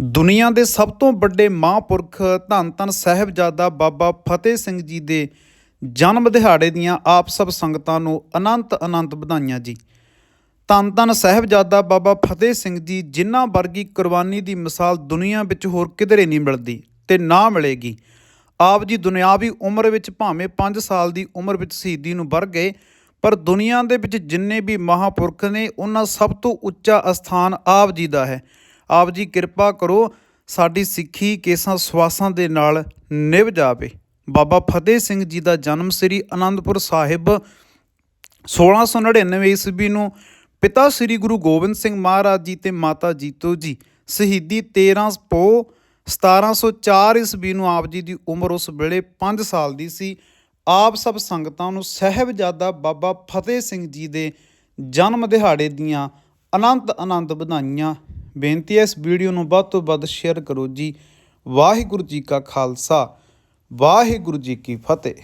ਦੁਨੀਆ ਦੇ ਸਭ ਤੋਂ ਵੱਡੇ ਮਹਾਂਪੁਰਖ ਧੰਨ ਧੰਨ ਸਾਹਿਬਜ਼ਾਦਾ ਬਾਬਾ ਫਤਿਹ ਸਿੰਘ ਜੀ ਦੇ ਜਨਮ ਦਿਹਾੜੇ ਦੀਆਂ ਆਪ ਸਭ ਸੰਗਤਾਂ ਨੂੰ ਅਨੰਤ ਅਨੰਤ ਵਧਾਈਆਂ ਜੀ। ਧੰਨ ਧੰਨ ਸਾਹਿਬਜ਼ਾਦਾ ਬਾਬਾ ਫਤਿਹ ਸਿੰਘ ਜੀ ਜਿਨ੍ਹਾਂ ਵਰਗੀ ਕੁਰਬਾਨੀ ਦੀ ਮਿਸਾਲ ਦੁਨੀਆ ਵਿੱਚ ਹੋਰ ਕਿਧਰੇ ਨਹੀਂ ਮਿਲਦੀ ਤੇ ਨਾ ਮਿਲੇਗੀ। ਆਪ ਜੀ ਦੁਨਿਆਵੀ ਉਮਰ ਵਿੱਚ ਭਾਵੇਂ 5 ਸਾਲ ਦੀ ਉਮਰ ਵਿੱਚ ਸ਼ਹੀਦੀ ਨੂੰ ਵਰ ਗਏ, ਪਰ ਦੁਨੀਆ ਦੇ ਵਿੱਚ ਜਿੰਨੇ ਵੀ ਮਹਾਪੁਰਖ ਨੇ, ਉਹਨਾਂ ਸਭ ਤੋਂ ਉੱਚਾ ਅਸਥਾਨ ਆਪ ਜੀ ਦਾ ਹੈ। ਆਪ ਜੀ ਕਿਰਪਾ ਕਰੋ ਸਾਡੀ ਸਿੱਖੀ ਕੇਸਾਂ ਸਵਾਸਾਂ ਦੇ ਨਾਲ ਨਿਭ ਜਾਵੇ। ਬਾਬਾ ਫਤਿਹ ਸਿੰਘ ਜੀ ਦਾ ਜਨਮ ਸ੍ਰੀ ਅਨੰਦਪੁਰ ਸਾਹਿਬ 1699 ਈਸਵੀ ਨੂੰ ਪਿਤਾ ਸ੍ਰੀ ਗੁਰੂ ਗੋਬਿੰਦ ਸਿੰਘ ਮਹਾਰਾਜ ਜੀ ਤੇ ਮਾਤਾ ਜੀਤੋ ਜੀ ਸ਼ਹੀਦੀ 13 ਪੋ 1704 ਈਸਵੀ ਨੂੰ ਆਪ ਜੀ ਦੀ ਉਮਰ ਉਸ ਵੇਲੇ 5 ਸਾਲ ਦੀ ਸੀ। ਆਪ ਸਭ ਸੰਗਤਾਂ ਨੂੰ ਸਹਿਬਜ਼ਾਦਾ ਬਾਬਾ ਫਤਿਹ ਸਿੰਘ ਜੀ ਦੇ ਜਨਮ ਦਿਹਾੜੇ ਦੀਆਂ ਅਨੰਤ ਅਨੰਤ ਵਧਾਈਆਂ ਬੇਨਤੀ ਹੈ ਇਸ ਵੀਡੀਓ ਨੂੰ ਵੱਧ ਤੋਂ ਵੱਧ ਸ਼ੇਅਰ ਕਰੋ ਜੀ। ਵਾਹਿਗੁਰੂ ਜੀ ਕਾ ਖਾਲਸਾ, ਵਾਹਿਗੁਰੂ ਜੀ ਕੀ ਫਤਿਹ।